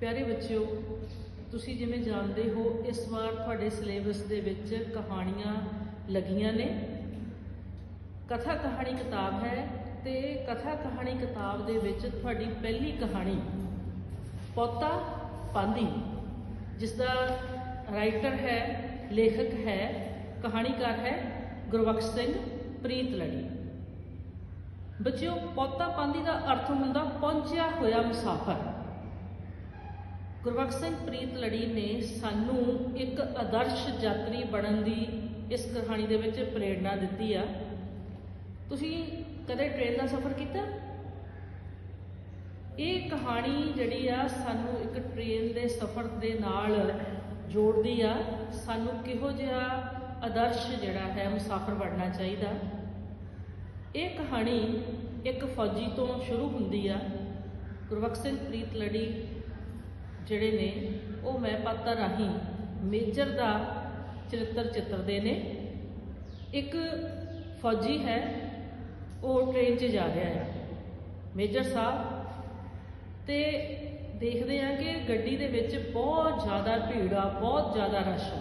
ਪਿਆਰੇ ਬੱਚਿਓ, ਤੁਸੀਂ ਜਿਵੇਂ ਜਾਣਦੇ ਹੋ, ਇਸ ਵਾਰ ਤੁਹਾਡੇ ਸਿਲੇਬਸ ਦੇ ਵਿੱਚ ਕਹਾਣੀਆਂ ਲੱਗੀਆਂ ਨੇ। ਕਥਾ ਕਹਾਣੀ ਕਿਤਾਬ ਹੈ ਤੇ ਕਥਾ ਕਹਾਣੀ ਕਿਤਾਬ ਦੇ ਵਿੱਚ ਤੁਹਾਡੀ ਪਹਿਲੀ ਕਹਾਣੀ, ਪੋਤਾ ਪਾਂਦੀ ਜਿਸ ਦਾ ਰਾਈਟਰ ਹੈ, ਲੇਖਕ ਹੈ, ਕਹਾਣੀਕਾਰ ਹੈ ਗੁਰਬਖਸ਼ ਸਿੰਘ ਪ੍ਰੀਤ ਲੜੀ। ਬੱਚਿਓ, ਪੋਤਾ ਪਾਂਦੀ ਦਾ ਅਰਥ ਹੁੰਦਾ ਪਹੁੰਚਿਆ ਹੋਇਆ ਮੁਸਾਫਰ। ਗੁਰਬਖਸ਼ ਸਿੰਘ ਪ੍ਰੀਤ ਲੜੀ ਨੇ ਸਾਨੂੰ ਇੱਕ ਆਦਰਸ਼ ਯਾਤਰੀ ਬਣਨ ਦੀ ਇਸ ਕਹਾਣੀ ਦੇ ਵਿੱਚ ਪ੍ਰੇਰਣਾ ਦਿੱਤੀ ਆ। ਤੁਸੀਂ ਕਦੇ ਟ੍ਰੇਨ ਦਾ ਸਫ਼ਰ ਕੀਤਾ? ਇਹ ਕਹਾਣੀ ਜਿਹੜੀ ਆ ਸਾਨੂੰ ਇੱਕ ਟ੍ਰੇਨ ਦੇ ਸਫ਼ਰ ਦੇ ਨਾਲ ਜੋੜਦੀ ਆ। ਸਾਨੂੰ ਕਿਹੋ ਜਿਹਾ ਆਦਰਸ਼ ਜਿਹੜਾ ਹੈ ਮੁਸਾਫਰ ਬਣਨਾ ਚਾਹੀਦਾ? ਇਹ ਕਹਾਣੀ ਇੱਕ ਫੌਜੀ ਤੋਂ ਸ਼ੁਰੂ ਹੁੰਦੀ ਆ। ਗੁਰਬਖਸ਼ ਸਿੰਘ ਪ੍ਰੀਤ ਲੜੀ ਜਿਹੜੇ ਨੇ, ਉਹ ਮੈਂ ਪਾਤਰ ਰਾਹੀਂ ਮੇਜਰ ਦਾ ਚਰਿੱਤਰ ਚਿੱਤਰਦੇ ਨੇ। ਇੱਕ ਫੌਜੀ ਹੈ, ਉਹ ਟ੍ਰੇਨ 'ਚ ਜਾ ਰਿਹਾ ਹੈ, ਮੇਜਰ ਸਾਹਿਬ। ਤੇ ਦੇਖਦੇ ਆ ਕਿ ਗੱਡੀ ਦੇ ਵਿੱਚ ਬਹੁਤ ਜ਼ਿਆਦਾ ਭੀੜ ਆ, ਬਹੁਤ ਜ਼ਿਆਦਾ ਰਸ਼ ਆ।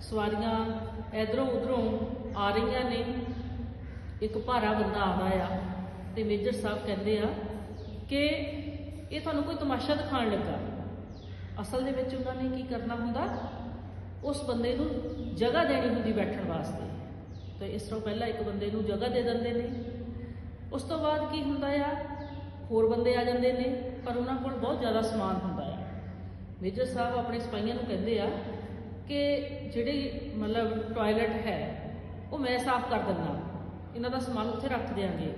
ਸਵਾਰੀਆਂ ਇਧਰੋਂ ਉਧਰੋਂ ਆ ਰਹੀਆਂ ਨੇ। ਇੱਕ ਭਾਰਾ ਬੰਦਾ ਆਉਂਦਾ ਆ ਤੇ ਮੇਜਰ ਸਾਹਿਬ ਕਹਿੰਦੇ ਆ ਕਿ ਇਹ ਤੁਹਾਨੂੰ ਕੋਈ ਤਮਾਸ਼ਾ ਦਿਖਾਉਣ ਲੱਗਾ। ਅਸਲ ਦੇ ਵਿੱਚ ਉਹਨਾਂ ਨੇ ਕੀ ਕਰਨਾ ਹੁੰਦਾ? ਉਸ ਬੰਦੇ ਨੂੰ ਜਗ੍ਹਾ ਦੇਣੀ ਹੁੰਦੀ ਬੈਠਣ ਵਾਸਤੇ। ਤੇ ਇਸ ਤੋਂ ਪਹਿਲਾਂ ਇੱਕ ਬੰਦੇ ਨੂੰ ਜਗ੍ਹਾ ਦੇ ਦਿੰਦੇ ਨੇ। ਉਸ ਤੋਂ ਬਾਅਦ ਕੀ ਹੁੰਦਾ ਆ? ਹੋਰ ਬੰਦੇ ਆ ਜਾਂਦੇ ਨੇ, ਪਰ ਉਹਨਾਂ ਕੋਲ ਬਹੁਤ ਜ਼ਿਆਦਾ ਸਮਾਨ ਹੁੰਦਾ ਆ। ਮੇਜਰ ਸਾਹਿਬ ਆਪਣੇ ਸਿਪਾਹੀਆਂ ਨੂੰ ਕਹਿੰਦੇ ਆ ਕਿ ਜਿਹੜੀ ਮਤਲਬ ਟਾਇਲਟ ਹੈ, ਉਹ ਮੈਂ ਸਾਫ਼ ਕਰ ਦਿੰਦਾ। ਇਹਨਾਂ ਦਾ ਸਮਾਨ ਉੱਥੇ ਰੱਖ ਦਿਆਂਗੇ।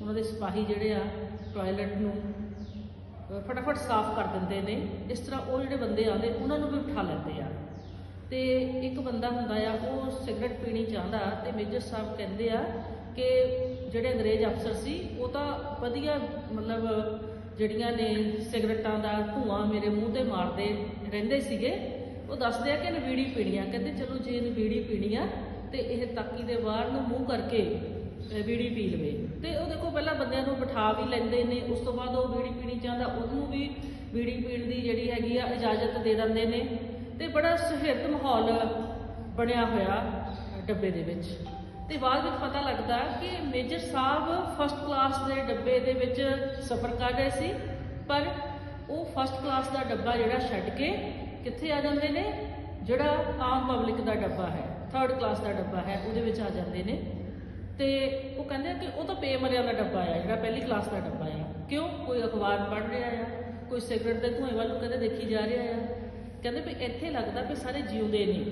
ਉਹਨਾਂ ਦੇ ਸਿਪਾਹੀ ਜਿਹੜੇ ਆ ਟਾਇਲਟ ਨੂੰ ਫਟਾਫਟ ਸਾਫ਼ ਕਰ ਦਿੰਦੇ ਨੇ ਇਸ ਤਰ੍ਹਾਂ ਉਹ ਜਿਹੜੇ ਬੰਦੇ ਆਉਂਦੇ ਉਹਨਾਂ ਨੂੰ ਵੀ ਉਠਾ ਲੈਂਦੇ ਆ ਤੇ ਇੱਕ ਬੰਦਾ ਹੁੰਦਾ ਆ ਉਹ ਸਿਗਰਟ ਪੀਣੀ ਚਾਹੁੰਦਾ ਤੇ ਮੇਜਰ ਸਾਹਿਬ ਕਹਿੰਦੇ ਆ ਕਿ ਜਿਹੜੇ ਅੰਗਰੇਜ਼ ਅਫਸਰ ਸੀ ਉਹ ਤਾਂ ਵਧੀਆ ਮਤਲਬ ਜਿਹੜੀਆਂ ਨੇ ਸਿਗਰਟਾਂ ਦਾ ਧੂਆਂ ਮੇਰੇ ਮੂੰਹ ਤੇ ਮਾਰਦੇ ਰਹਿੰਦੇ ਸੀਗੇ ਉਹ ਦੱਸਦੇ ਆ ਕਿ ਇਹਨੇ ਬੀੜੀ ਪੀਣੀ ਆ ਕਹਿੰਦੇ ਚਲੋ ਜੇ ਇਹਨੇ ਬੀੜੀ ਪੀਣੀ ਆ ਤੇ ਇਹ ਤਾਕੀ ਦੇ ਬਾਹਰ ਨੂੰ ਮੂੰਹ ਕਰਕੇ ਬੀੜੀ ਪੀ ਲਵੇ ਤੇ ਬੰਦਿਆਂ ਨੂੰ ਬਿਠਾ ਵੀ ਲੈਂਦੇ ਨੇ, ਉਸ ਤੋਂ ਬਾਅਦ ਉਹ ਬੀੜੀ ਪੀਣੀ ਚਾਹੁੰਦਾ ਉਹਨੂੰ ਵੀ ਬੀੜੀ ਪੀਣ ਦੀ ਜਿਹੜੀ ਹੈਗੀ ਆ ਇਜਾਜ਼ਤ ਦੇ ਦਿੰਦੇ ਨੇ। ਤੇ ਬੜਾ ਸੁਹਿਰਦ ਮਾਹੌਲ ਬਣਿਆ ਹੋਇਆ ਡੱਬੇ ਦੇ ਵਿੱਚ। ਤੇ ਬਾਅਦ ਵਿੱਚ ਪਤਾ ਲੱਗਦਾ ਕਿ ਮੇਜਰ ਸਾਹਿਬ ਫਸਟ ਕਲਾਸ ਦੇ ਡੱਬੇ ਦੇ ਵਿੱਚ ਸਫ਼ਰ ਕਰ ਰਹੇ ਸੀ, ਪਰ ਉਹ ਫਸਟ ਕਲਾਸ ਦਾ ਡੱਬਾ ਜਿਹੜਾ ਛੱਡ ਕੇ ਕਿੱਥੇ ਆ ਜਾਂਦੇ ਨੇ? ਜਿਹੜਾ ਆਮ ਪਬਲਿਕ ਦਾ ਡੱਬਾ ਹੈ ਥਰਡ ਕਲਾਸ ਦਾ ਡੱਬਾ ਹੈ, ਉਹਦੇ ਵਿੱਚ ਆ ਜਾਂਦੇ ਨੇ। ਤੇ ਉਹ ਕਹਿੰਦੇ ਆ ਕਿ ਉਹ ਤਾਂ ਪੇਮਰਿਆਂ ਦਾ ਡੱਬਾ ਆ ਜਿਹੜਾ ਪਹਿਲੀ ਕਲਾਸ ਦਾ ਡੱਬਾ ਆ ਕਿਉਂ? ਕੋਈ ਅਖਬਾਰ ਪੜ੍ਹ ਰਿਹਾ ਆ, ਕੋਈ ਸਿਗਰਟ ਦੇ ਧੂਏ ਵੱਲ ਨੂੰ ਕਦੇ ਦੇਖੀ ਜਾ ਰਿਹਾ ਆ। ਕਹਿੰਦੇ ਵੀ ਇੱਥੇ ਲੱਗਦਾ ਵੀ ਸਾਰੇ ਜਿਉਂਦੇ ਨੇ।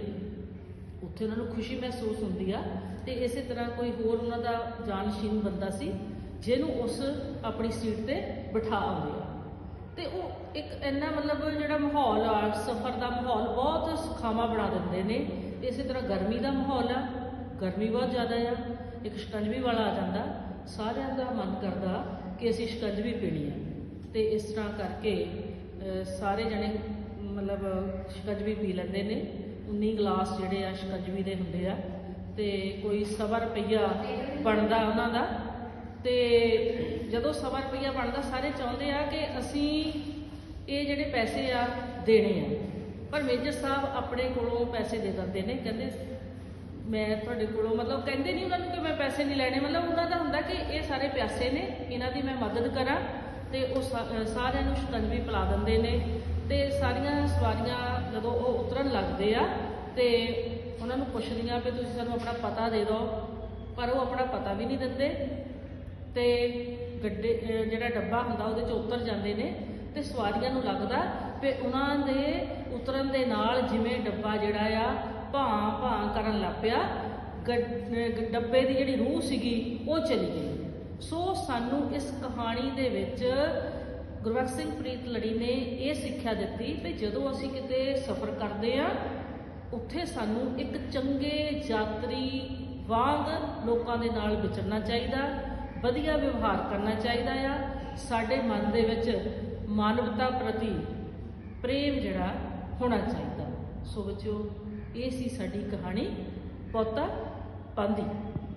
ਉੱਥੇ ਉਹਨਾਂ ਨੂੰ ਖੁਸ਼ੀ ਮਹਿਸੂਸ ਹੁੰਦੀ ਆ ਤੇ ਇਸੇ ਤਰ੍ਹਾਂ ਕੋਈ ਹੋਰ ਉਹਨਾਂ ਦਾ ਜਾਨਸ਼ੀਨ ਬੰਦਾ ਸੀ, ਜਿਹਨੂੰ ਉਸ ਆਪਣੀ ਸੀਟ ਤੇ ਬਿਠਾ ਆਉਂਦੇ ਆ। ਤੇ ਉਹ ਇੱਕ ਇੰਨਾ ਮਤਲਬ ਜਿਹੜਾ ਮਾਹੌਲ ਆ, ਸਫ਼ਰ ਦਾ ਮਾਹੌਲ ਬਹੁਤ ਸੁਖਾਵਾਂ ਬਣਾ ਦਿੰਦੇ ਨੇ। ਇਸੇ ਤਰ੍ਹਾਂ ਗਰਮੀ ਦਾ ਮਾਹੌਲ ਆ ਗਰਮੀ ਬਹੁਤ ਜ਼ਿਆਦਾ ਆ, ਇੱਕ ਸ਼ਿਕੰਜਵੀ ਵਾਲਾ ਆ ਜਾਂਦਾ, ਸਾਰਿਆਂ ਦਾ ਮਨ ਕਰਦਾ ਕਿ ਅਸੀਂ ਸ਼ਿਕੰਜਵੀ ਪੀਣੀ ਆ। ਤੇ ਇਸ ਤਰ੍ਹਾਂ ਕਰਕੇ ਸਾਰੇ ਜਣੇ ਮਤਲਬ ਸ਼ਿਕੰਜਵੀ ਪੀ ਲੈਂਦੇ ਨੇ। 19 ਗਲਾਸ ਜਿਹੜੇ ਆ ਸ਼ਿਕੰਜਵੀ ਦੇ ਹੁੰਦੇ ਆ। ਤੇ ਕੋਈ ਸਵਾ ਰੁਪਈਆ ਬਣਦਾ ਉਹਨਾਂ ਦਾ। ਤੇ ਜਦੋਂ ਸਵਾ ਰੁਪਈਆ ਬਣਦਾ, ਸਾਰੇ ਚਾਹੁੰਦੇ ਆ ਕਿ ਅਸੀਂ ਇਹ ਜਿਹੜੇ ਪੈਸੇ ਆ, ਦੇਣੇ ਆ। ਪਰ ਮੇਜਰ ਸਾਹਿਬ ਆਪਣੇ ਕੋਲੋਂ ਪੈਸੇ ਦੇ ਦਿੰਦੇ ਨੇ। ਕਹਿੰਦੇ ਮੈਂ ਤੁਹਾਡੇ ਕੋਲੋਂ, ਮਤਲਬ ਕਹਿੰਦੇ ਨਹੀਂ ਉਹਨਾਂ ਨੂੰ ਕਿ ਮੈਂ ਪੈਸੇ ਨਹੀਂ ਲੈਣੇ, ਮਤਲਬ ਉਹਨਾਂ ਦਾ ਹੁੰਦਾ ਕਿ ਇਹ ਸਾਰੇ ਪਿਆਸੇ ਨੇ, ਇਹਨਾਂ ਦੀ ਮੈਂ ਮਦਦ ਕਰਾਂ ਤੇ ਉਹ ਸਾਰਿਆਂ ਨੂੰ ਸ਼ਿਕੰਜਵੀ ਪਿਲਾ ਦਿੰਦੇ ਨੇ ਤੇ ਸਾਰੀਆਂ ਸਵਾਰੀਆਂ ਜਦੋਂ ਉਹ ਉਤਰਨ ਲੱਗਦੇ ਆ ਤੇ ਉਹਨਾਂ ਨੂੰ ਪੁੱਛਦੀਆਂ ਵੀ ਤੁਸੀਂ ਸਾਨੂੰ ਆਪਣਾ ਪਤਾ ਦੇ ਦਿਓ, ਪਰ ਉਹ ਆਪਣਾ ਪਤਾ ਵੀ ਨਹੀਂ ਦਿੰਦੇ ਤੇ ਗੱਡੇ ਜਿਹੜਾ ਡੱਬਾ ਹੁੰਦਾ ਉਹਦੇ ਚ ਉਤਰ ਜਾਂਦੇ ਨੇ ਤੇ ਸਵਾਰੀਆਂ ਨੂੰ ਲੱਗਦਾ ਵੀ ਉਹਨਾਂ ਦੇ ਉਤਰਨ ਦੇ ਨਾਲ ਜਿਵੇਂ ਡੱਬਾ ਜਿਹੜਾ ਆ ਭਾਂ ਭਾਂ ਕਰਨ ਲੱਗ ਪਿਆ। ਗੱਡ- ਡੱਬੇ ਦੀ ਜਿਹੜੀ ਰੂਹ ਸੀਗੀ, ਉਹ ਚਲੀ ਗਈ। ਸੋ ਸਾਨੂੰ ਇਸ ਕਹਾਣੀ ਦੇ ਵਿੱਚ ਗੁਰਬਖਸ਼ ਸਿੰਘ ਪ੍ਰੀਤ ਲੜੀ ਨੇ ਇਹ ਸਿੱਖਿਆ ਦਿੱਤੀ ਕਿ ਜਦੋਂ ਅਸੀਂ ਕਿਤੇ ਸਫ਼ਰ ਕਰਦੇ ਆ ਉੱਥੇ ਸਾਨੂੰ ਇੱਕ ਚੰਗੇ ਯਾਤਰੀ ਵਾਂਗ ਲੋਕਾਂ ਦੇ ਨਾਲ ਵਿਚਰਨਾ ਚਾਹੀਦਾ, ਵਧੀਆ ਵਿਵਹਾਰ ਕਰਨਾ ਚਾਹੀਦਾ ਆ। ਸਾਡੇ ਮਨ ਦੇ ਵਿੱਚ ਮਾਨਵਤਾ ਪ੍ਰਤੀ ਪ੍ਰੇਮ ਜਿਹੜਾ ਹੋਣਾ ਚਾਹੀਦਾ। ਸੋ ਬੱਚਿਓ ਇਹ ਸੀ ਸਾਡੀ ਕਹਾਣੀ ਪੋਤਾ ਪਾਂਦੀ।